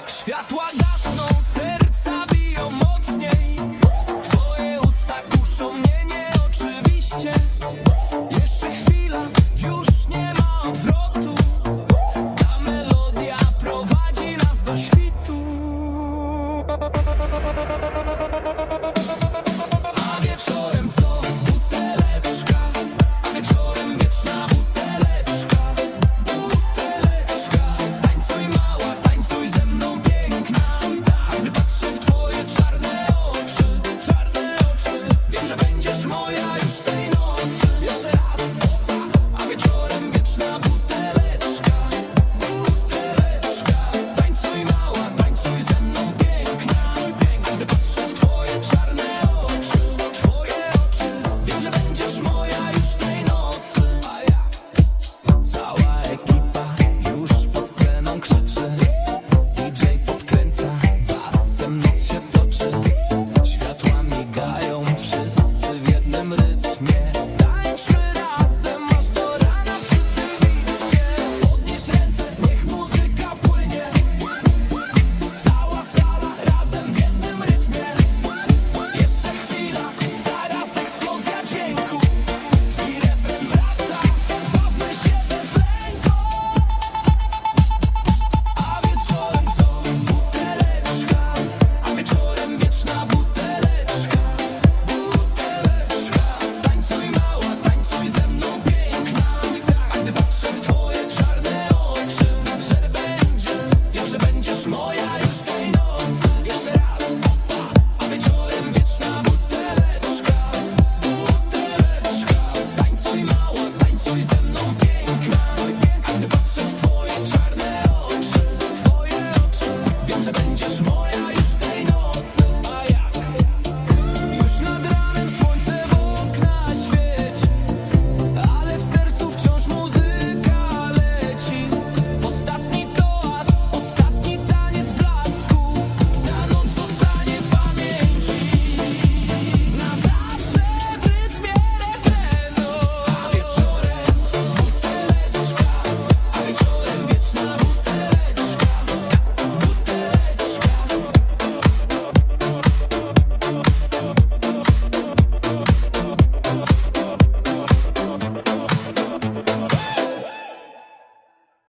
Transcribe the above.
tak, światła Wiem, że będziesz mógł